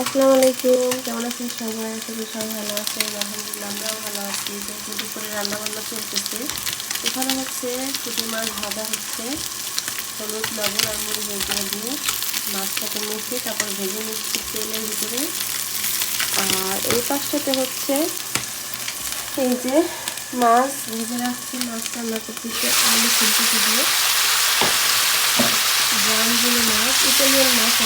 আসসালামু আলাইকুম, কেমন আছেন সবাই? আশা করি সবাই ভালো আছেন, আলহামদুলিল্লাহ আমরাও ভালো আছি। যেহেতু দুপুরে রান্না বান্না চলতেছে। এখানে হচ্ছে পুঁটি মাছ ভাজা হচ্ছে। হলুদ, লবণ আর মুড়ি ভেজে দিয়ে মাছটাকে মেখে তারপর ভেজে নিচ্ছি তেলের ভিতরে। আর এই পাশটাতে হচ্ছে এই যে মাছ, ভেজে রাখছি মাছ রান্না করতেছে আলু ফুলকপি দিয়ে ব্রাউন মাছ, ইটালিয়ান মাছ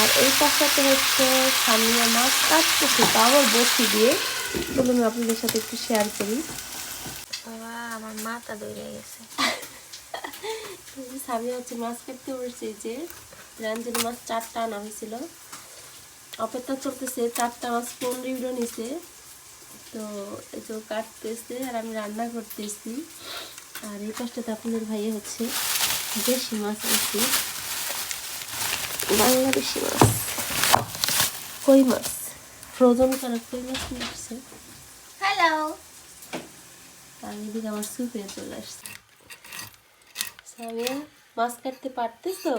আর এই পাশটাতে হচ্ছে সামিয়া মাছ কাটতেছে তা আবার বসি দিয়ে বলুন আপনাদের সাথে একটু শেয়ার করি। আমার মাথা দৌড়ে গেছে। সামিয়া হচ্ছে মাছ কাটতে বসছে যে রাঞ্জলি মাছ চারটা আনা হয়েছিল। অপেক্ষা চলতেছে চারটা মাছ পনেরো ইউরো নিছে। তো এই তো কাটতেছে আর আমি রান্না করতেছি। আর এই পাশটাতে আপনাদের ভাইয়া হচ্ছে দেশি মাছ আছে বাংলাদেশি মাছ কই মাছ ফ্রোজন করা কই মাছ নিয়ে আসছে হ্যালো এদিকে আমার সুপে চলে আসছে। সামিয়া মাছ কাটতে পারতেছো?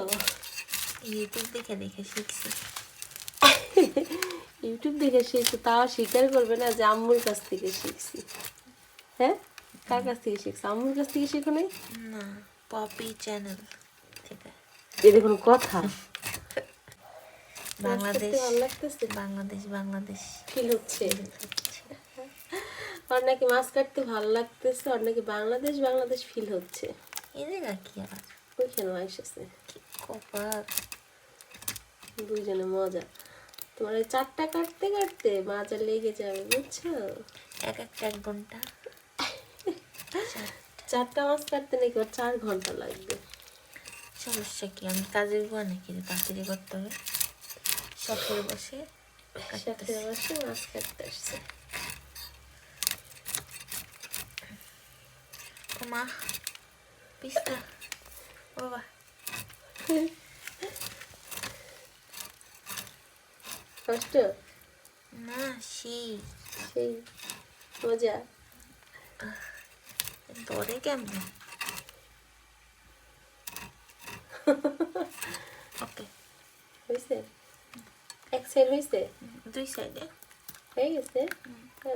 ইউটিউব দেখে দেখে শিখছি। ইউটিউব দেখে শিখছি তাও স্বীকার করবে না যে আম্মুর কাছ থেকে শিখছি। হ্যাঁ? কার কাছ থেকে শিখছি? আম্মুর কাছ থেকে শিখো নাই? না পপি চ্যানেল থেকে। এ দেখুন কথা। বাংলাদেশ ভালো লাগতেছে? বাংলাদেশ বাংলাদেশ। ফিল হচ্ছে? আর নাকি মাছ কাটতে ভালো লাগতেছে আর নাকি বাংলাদেশ বাংলাদেশ ফিল হচ্ছে? এই জায়গা কি আর? ওইখানে এসেছে কপাল? দুইজনে মজা। তোমার এই চারটা কাটতে কাটতে মাজা লেগে যাবে বুঝছ? এক একটা এক ঘণ্টা। চারটা। মাছ কাটতে নাকি ওর চার ঘণ্টা লাগবে? সমস্যা কি? আমি কাজের বুয়া নাকি? তাড়াতাড়ি করতে হবে। শখের বসে সাথে বসে মাছ কাটতে আসছে ও মা পিস্তা ও বাবা কষ্ট না সেই সেই মজা ধরে কেমন ওকে হয়েছে এক সাইড হয়েছে দুই সাইডে হয়ে গেছে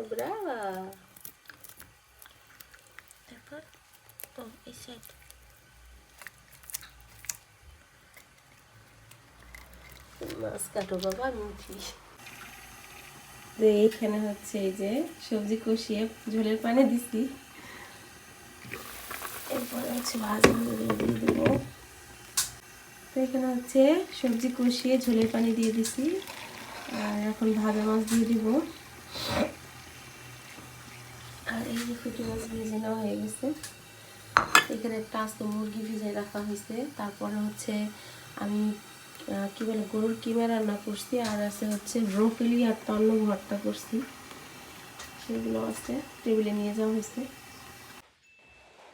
ব্রাভা তারপর ও এই সাইড মাছ কাটো বাবা আমি উঠি যে এইখানে হচ্ছে এই যে সবজি কষিয়ে ঝোলের পানি দিছি এরপরে হচ্ছে ভাজা দিয়ে দেবো তো এখানে হচ্ছে সবজি কষিয়ে ঝোলের পানি দিয়ে দিছি। আর এখন ভাজা মাছ দিয়ে দিব। আর এই যে ফুটি মাছ ভেজে নেওয়া হয়ে গেছে। এখানে একটা আস্ত মুরগি ভিজে রাখা হয়েছে। তারপরে হচ্ছে আমি কি বলে, গরুর কিমা রান্না করছি। আর আছে হচ্ছে ব্রোকলি আর তন্ন ভর্তা করছি। সেগুলো আছে, টেবিলে নিয়ে যাওয়া হয়েছে।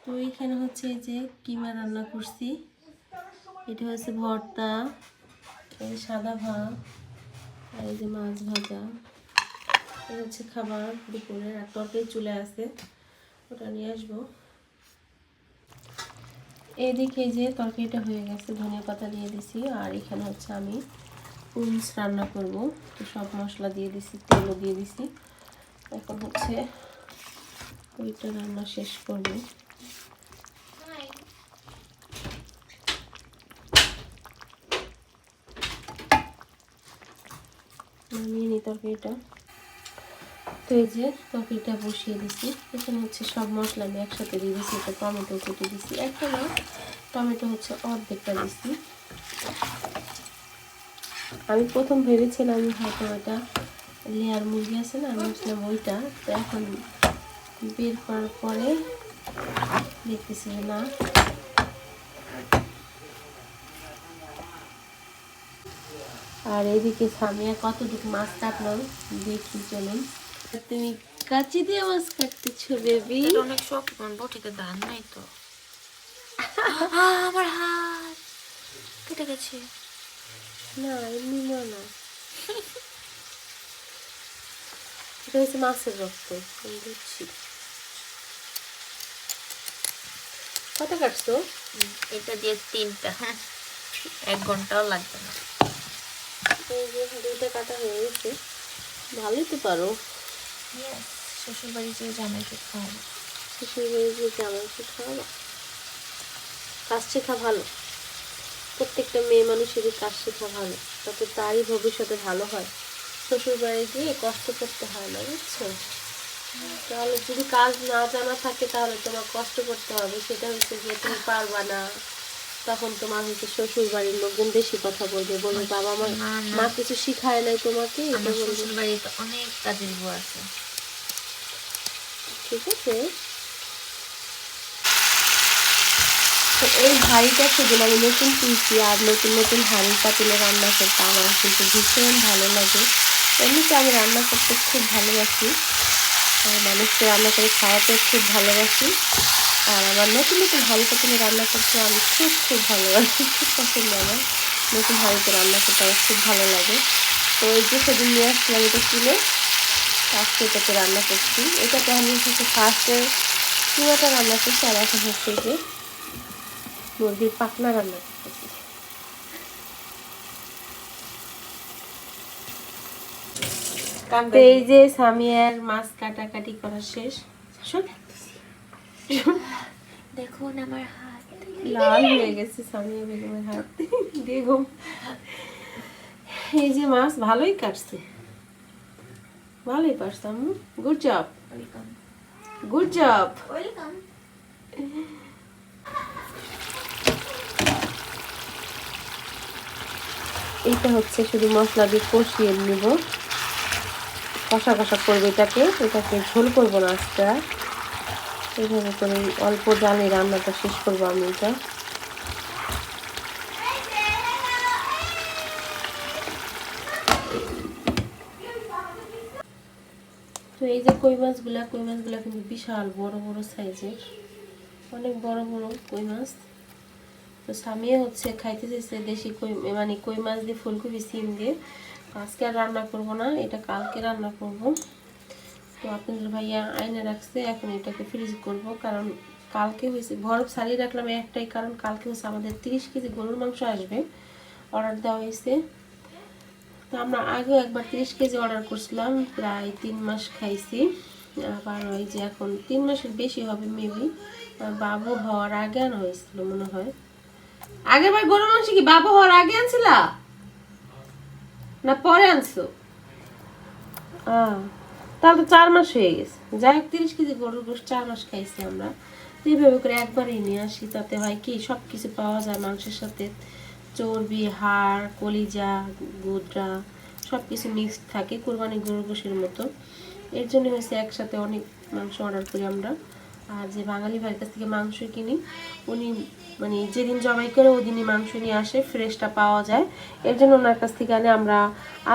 তো এইখানে হচ্ছে যে কিমা রান্না করছি। এটা হচ্ছে ভর্তা, এই সাদা ভাত এই যে মাছ ভাজা। এটা হচ্ছে খাবার দুপুরে আর তরকারি চলে আছে, ওটা নিয়ে আসব। এদিকে যে তরকারিটা হয়ে গেছে, ধনিয়া পাতা দিয়ে দিছি, আর এখানে হচ্ছে আমি উইংস রান্না করব। তো সব মশলা দিয়ে দিছি, তেলও দিয়ে দিছি। এখন হচ্ছে ওইটা রান্না শেষ করব। নামিয়ে নিই তরকারিটা। তো এই যে তরকারিটা বসিয়ে দিছি। এখানে হচ্ছে সব মশলা আমি একসাথে দিয়ে দিছি এটা টমেটো কেটে দিছি। একটা না টমেটো হচ্ছে অর্ধেকটা দিছি। আমি প্রথম ভেবেছিলাম হয়তো ওটা লেয়ার মুরগি আছে না, আমি ভাবছিলাম ওইটা। তো এখন বের করার পরে দেখতেছি না আর এদিকে সামিয়া কতটুকু মাছ কাটলাম দেখি চলুন। তুমি কাচি দিয়ে মাছ কাটতেছো বেবি অনেক শখ বটিতে দান নাই তো। আমার হাত। কেটে গেছে। না এমনি না না। এটা হচ্ছে মাছের রক্ত আমি বুঝছি কত কাটছো? এটা দিয়ে তিনটা হ্যাঁ। এক ঘন্টাও লাগবে না। এই যে দুইটা কাটা হয়ে গেছে। ভালোই তো পারো। শ্বশুর বাড়ি যে জামাইকে খাওয়াবো। শ্বশুর বাড়ি যে জামাইকে খাওয়াবা। কাজ শেখা ভালো। প্রত্যেকটা মেয়ে মানুষেরই কাজ শেখা ভালো। তাতে তারই ভবিষ্যতে ভালো হয়। শ্বশুর বাড়ি গিয়ে কষ্ট করতে হয় না বুঝছ? তাহলে যদি কাজ না জানা থাকে তাহলে তোমার কষ্ট করতে হবে। সেটা হচ্ছে যে তুমি পারবা না। তখন তোমার হচ্ছে শ্বশুর বাড়ির লোকজন বেশি কথা বলবে বলবে বাবা মা। মা কিছু শিখায় নাই তোমাকে? আমার শ্বশুর বাড়িতে অনেক কাজের বউ আছে। ঠিক আছে। তো এই হাঁড়িটা সেদিন আমি নতুন কিনছি আর নতুন নতুন হাঁড়ি পাতিলে রান্না করতে আমার কিন্তু ভীষণ ভালো লাগে। এমনিতে আমি রান্না করতে খুব ভালোবাসি। আর মানুষকে রান্না করে খাওয়াতে খুব ভালোবাসি। আর আমার নতুন নতুন হাঁড়ি পাতিলে রান্না করতে আমি খুব খুব ভালোবাসি খুব পছন্দ আমার। নতুন হাঁড়িতে রান্না করতে আমার খুব ভালো লাগে। তো ওই যে সেদিন নিয়ে আসছিলাম এটা কিনে আজকে এটাতে রান্না করছি। এটাতে আমি হচ্ছে ফার্স্টে চুয়াটা রান্না করছি আর এখন হচ্ছে যে মুরগির পাতলা রান্না করতেছি এই যে সামিয়ার মাছ কাটাকাটি করা শেষ। শোন দেখুন আমার হাত। লাল হয়ে গেছে সামিয়া বেগমের হাত। বেগম এই যে মাছ ভালোই কাটছে। ভালোই পারছে আম্মু। Good job welcome good job welcome এইটা হচ্ছে শুধু মশলা দিয়ে কষিয়ে নেব। কষা কষা করব এটাকে। এটাকে ঝোল করব না আজকে। আর। এইভাবে করে অল্প জালে রান্নাটা শেষ করব আমি এটা। তো এই যে কই মাছগুলা কই মাছগুলা কিন্তু বিশাল বড় বড় সাইজের। অনেক বড় বড় কই মাছ। তো সামিয়ে হচ্ছে খাইতে চাইছে দেশি কই মানে কই মাছ দিয়ে ফুলকপি, সিম দিয়ে। আজকে আর রান্না করব না, এটা কালকে রান্না করব। তো আপনাদের ভাইয়া আইনে রাখছে এখন এটাকে ফ্রিজ করব। কারণ কালকে হয়েছে বরফ সারিয়ে রাখলাম একটাই কারণ কালকে হচ্ছে আমাদের তিরিশ কেজি গরুর মাংস আসবে অর্ডার দেওয়া হয়েছে। তো আমরা আগেও একবার তিরিশ কেজি অর্ডার করছিলাম প্রায় তিন মাস খাইছি। আবার ওই যে এখন তিন মাসের বেশি হবে মেবি বাবু হওয়ার আগে আনা হয়েছিল মনে হয়। আগের বার গরুর মাংস কি বাবু হওয়ার আগে আনছিলা? না পরে আনছো? আহ, তাহলে তো চার মাস হয়ে গেছে। যাই হোক, তিরিশ কেজি গরুর গোশ চার মাস খাইছি আমরা। এইভাবে করে একবারই নিয়ে আসি। তাতে হয় কি সব কিছু পাওয়া যায় মাংসের সাথে। চর্বি, হাড়, কলিজা গুদরা সব কিছু মিক্সড থাকে কোরবানি গরুর গোশের মতো। এর জন্য হয়েছে একসাথে অনেক মাংস অর্ডার করি আমরা। আর যে বাঙালি ভাইয়ের কাছ থেকে মাংস কিনি, উনি মানে যেদিন জবাই করে ওই দিনই মাংস নিয়ে আসে, ফ্রেশটা পাওয়া যায়। এর জন্য ওনার কাছ থেকে আনে। আমরা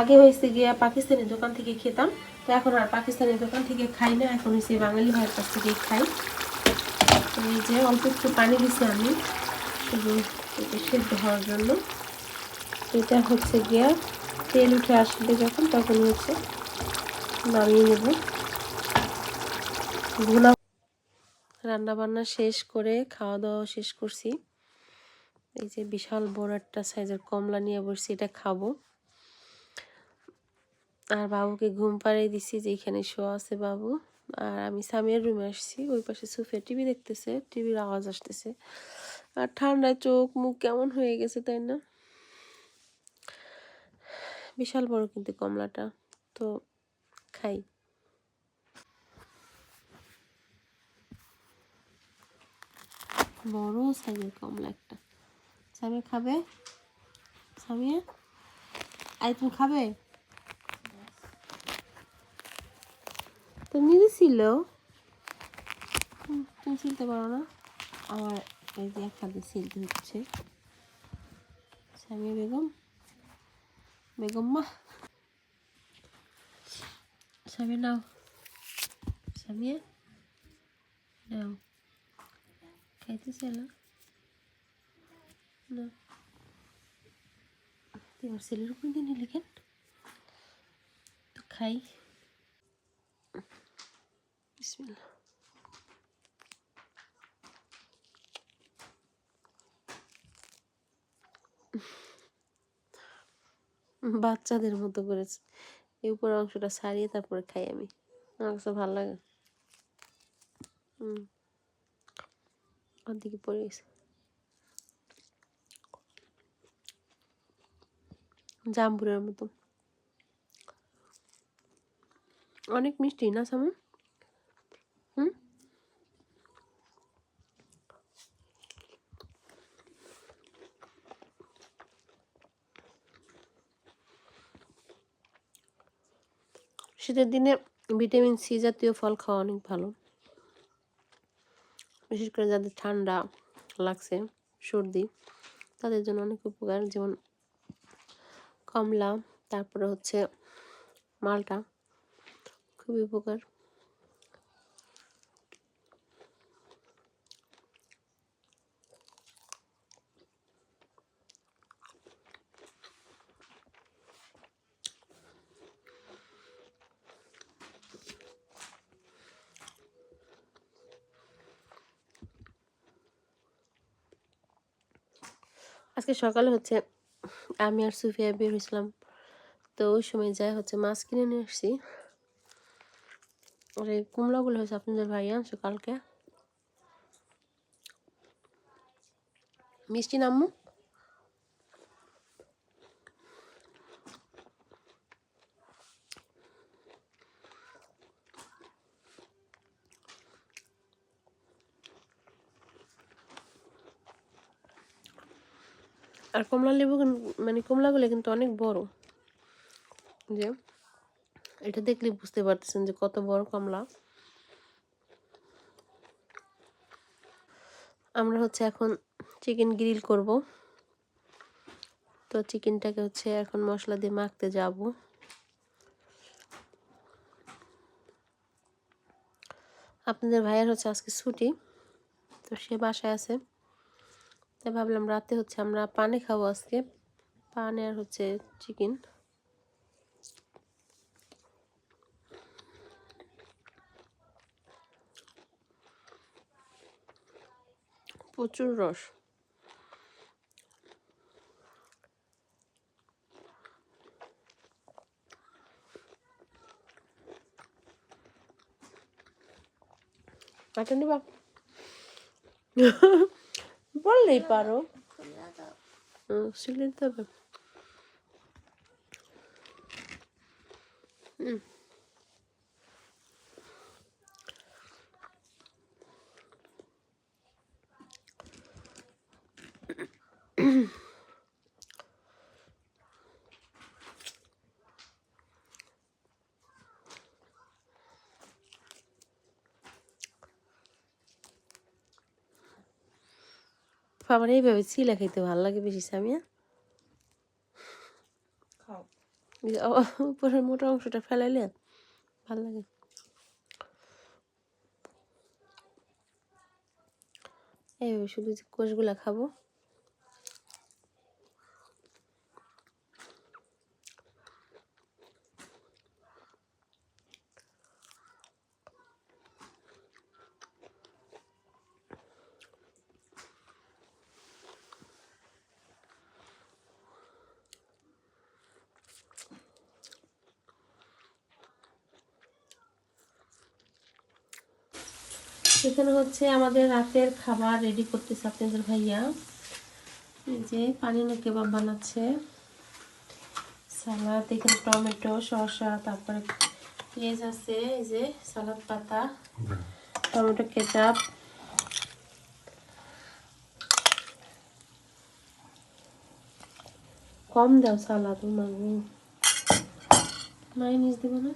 আগে হয়েছে গিয়ে পাকিস্তানি দোকান থেকে খেতাম। এখন আর পাকিস্তানি দোকান থেকে খাই না, এখন হয়েছে বাঙালি ভাইয়ের কাছ থেকেই খাই। এই যে অল্প একটু পানি দিছি আমি শুধু এটা সেদ্ধ হওয়ার জন্য। এটা হচ্ছে গিয়া তেল উঠে আসবে যখন, তখন হচ্ছে নামিয়ে নেব। রান্না বান্না শেষ করে খাওয়া দাওয়া শেষ করছি। এই যে বিশাল বড় একটা সাইজের কমলা নিয়ে বসছি, এটা খাব। আর বাবুকে ঘুম পাড়িয়ে দিছি যে এখানে শো আছে বাবু। আর আমি সামিয়ার রুমে আসছি, ওই পাশে সুফিয়া টিভি দেখতেছে, টিভির আওয়াজ আসতেছে। আর ঠান্ডায় চোখ মুখ কেমন হয়ে গেছে, তাই না? বিশাল বড় কিন্তু কমলাটা। তো খাই। বড় সাইজের কমলা একটা। সামিয়া খাবে? সামিয়া? আই তুমি খাবে? তো নিজে ছিল তুমি ছিলতে পারো না। আমার এই যে এক হাতে ছিলতে হচ্ছে। সামিয়া বেগম। বেগম মা। সামিয়া, নাও। সামিয়া, নাও। খাইতেছে না? না। তুই আমার ছেলের উপর দিন লিখেন তো খাই। বিসমিল্লা বাচ্চাদের মতো করেছে। এই উপরের অংশটা ছাড়িয়ে তারপরে খাই আমি। আমার কাছে ভালো লাগে। হুম পড়ে গেছে। জাম্বুরের মতো। অনেক মিষ্টি না সামনে শীতের দিনে ভিটামিন সি জাতীয় ফল খাওয়া অনেক ভালো। বিশেষ করে যাদের ঠান্ডা লাগছে, সর্দি, তাদের জন্য অনেক উপকার। যেমন কমলা, তারপরে হচ্ছে মালটা, খুবই উপকার। আজকে সকালে হচ্ছে আমি আর সুফিয়া বের হয়েছিলাম। তো ওই সময় যাই হচ্ছে মাছ কিনে নিয়ে আসছি। আর এই কুমড়াগুলো হয়েছে আপনাদের ভাই, আনছো কালকে? মিষ্টি নাম্মু আর কমলা লেবু মানে কমলাগুলো কিন্তু অনেক বড়। যে এটা দেখলে বুঝতে পারতেছেন যে কত বড় কমলা। আমরা হচ্ছে এখন চিকেন গ্রিল করব। তো চিকেনটাকে হচ্ছে এখন মশলা দিয়ে মাখতে যাব। আপনাদের ভাইয়ের হচ্ছে আজকে ছুটি, তো সে বাসায় আছে। তাই ভাবলাম রাতে হচ্ছে আমরা পানে খাব আজকে। পানে আর হচ্ছে চিকেন। প্রচুর রস। কাটা নিবা? বললেই পারো শিলে দিতে হবে। আমার এইভাবে চিলা খাইতে ভালো লাগে বেশি সামিয়া। উপরের মোটা অংশটা ফেলাইলে ভালো লাগে। এইভাবে শুধু কোষগুলা খাব এখানে হচ্ছে আমাদের রাতের খাবার রেডি করতেছে আপনাদের ভাইয়া। এই যে পানিনো কেবাব বানাচ্ছে। সালাদ এখানে টমেটো শসা তারপরে পেঁয়াজ আছে এই যে সালাদ পাতা টমেটো কেচাপ। কম দাও সালাদ মাগো মাইনিস দেবো না?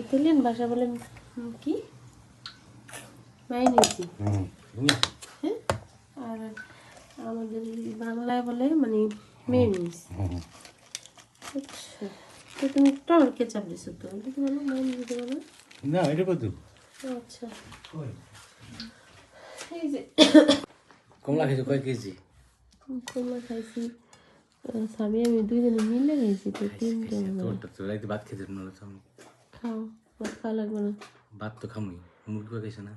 ইতালিয়ান ভাষা বলে কি? হ্যাঁ? আর আমাদের বাংলায় বলে মানে আচ্ছা তো তুমি টমেটো কেচাপ দিছো তো? এটা তো বলো? মাইনিস দিতে বলো? না এটা কত? আচ্ছা। এই যে কমলা খেয়েছো কয় কেজি? কমলা খাইছি। স্বামী আমি দুইজনে মিলে খাইছি তো তিনটে। তোরটা তো রাইতে ভাত খেতে খাও ভাত খাওয়া লাগবে না। ভাত তো খামই মুরগি খাইছে না।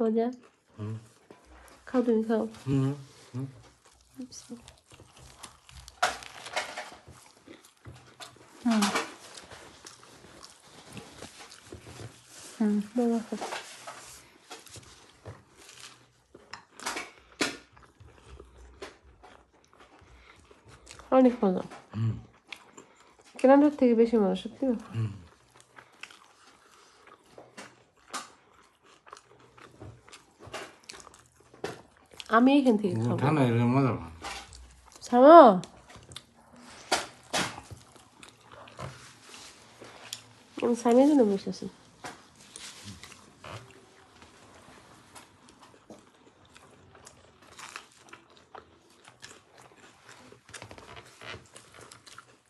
মজা হুম খাও তুমি 아메리칸 되게 가고 다나 이런 거다 사와 오늘 사면은 너무 있었어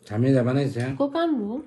잠이 잡아내세요? 그건 뭐?